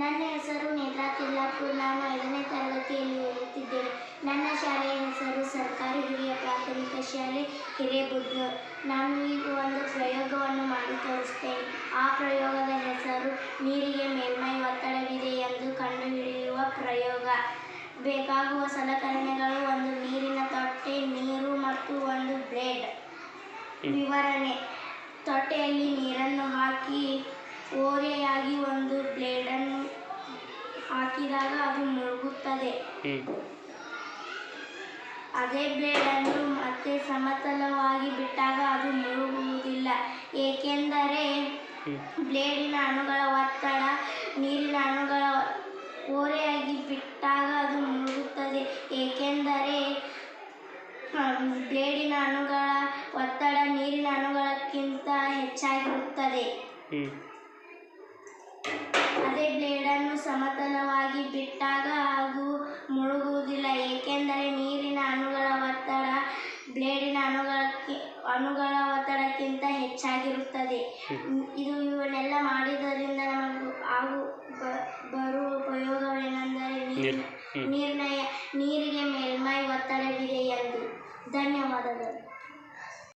ನನ್ನ ಹೆಸರು ನೇತ್ರಾ ತಿಲ್ಲಾಪುರ್. ನಾನು ಐದನೇ ತರಗತಿಯಲ್ಲಿ ಓದುತ್ತಿದ್ದೇನೆ. ನನ್ನ ಶಾಲೆಯ ಹೆಸರು ಸರ್ಕಾರಿ ಹಿರಿಯ ಪ್ರಾಥಮಿಕ ಶಾಲೆ ಹಿರೇಬುದ್ದು ನಾನು ಈಗ ಒಂದು ಪ್ರಯೋಗವನ್ನು ಮಾಡಿ ತೋರಿಸ್ತೇನೆ. ಆ ಪ್ರಯೋಗದ ಹೆಸರು ನೀರಿಗೆ ಮೇಲ್ಮೈ ಒತ್ತಡವಿದೆ ಎಂದು ಕಂಡುಹಿಡಿಯುವ ಪ್ರಯೋಗ. ಬೇಕಾಗುವ ಸಲಕರಣೆಗಳು ಒಂದು ನೀರಿನ ತೊಟ್ಟೆ, ನೀರು ಮತ್ತು ಒಂದು ಬ್ಲೇಡ್. ವಿವರಣೆ. ತೊಟ್ಟೆಯಲ್ಲಿ ನೀರನ್ನು ಹಾಕಿ ಓರೆಯಾಗಿ ಒಂದು ಬ್ಲೇಡನ್ನು ಹಾಕಿದಾಗ ಅದು ಮುಳುಗುತ್ತದೆ. ಅದೇ ಬ್ಲೇಡನ್ನು ಮತ್ತೆ ಸಮತಲವಾಗಿ ಬಿಟ್ಟಾಗ ಅದು ಮುಳುಗುವುದಿಲ್ಲ. ಏಕೆಂದರೆ ಬ್ಲೇಡಿನ ಅಣುಗಳ ಒತ್ತಡ ನೀರಿನ ಅಣುಗಳ ಓರೆಯಾಗಿ ಬಿಟ್ಟಾಗ ಅದು ಮುಳುಗುತ್ತದೆ. ಏಕೆಂದರೆ ಬ್ಲೇಡಿನ ಅಣುಗಳ ಒತ್ತಡ ನೀರಿನ ಅಣುಗಳಕ್ಕಿಂತ ಹೆಚ್ಚಾಗಿರುತ್ತದೆ. ಬ್ಲೇಡನ್ನು ಸಮತಲವಾಗಿ ಬಿಟ್ಟಾಗ ಅದು ಮುಳುಗುವುದಿಲ್ಲ. ಏಕೆಂದರೆ ನೀರಿನ ಅಣುಗಳ ಒತ್ತಡ ಬ್ಲೇಡಿನ ಅಣುಗಳಕ್ಕೆ ಅಣುಗಳ ಒತ್ತಡಕ್ಕಿಂತ ಹೆಚ್ಚಾಗಿರುತ್ತದೆ. ಇದು ಇವನ್ನೆಲ್ಲ ಮಾಡಿದ್ದರಿಂದ ನಮಗೆ ಆಗು ಬರುವ ಉಪಯೋಗವೇನೆಂದರೆ ನೀರಿನ ನೀರಿಗೆ ಮೇಲ್ಮೈ ಒತ್ತಡವಿದೆ ಎಂದು. ಧನ್ಯವಾದಗಳು.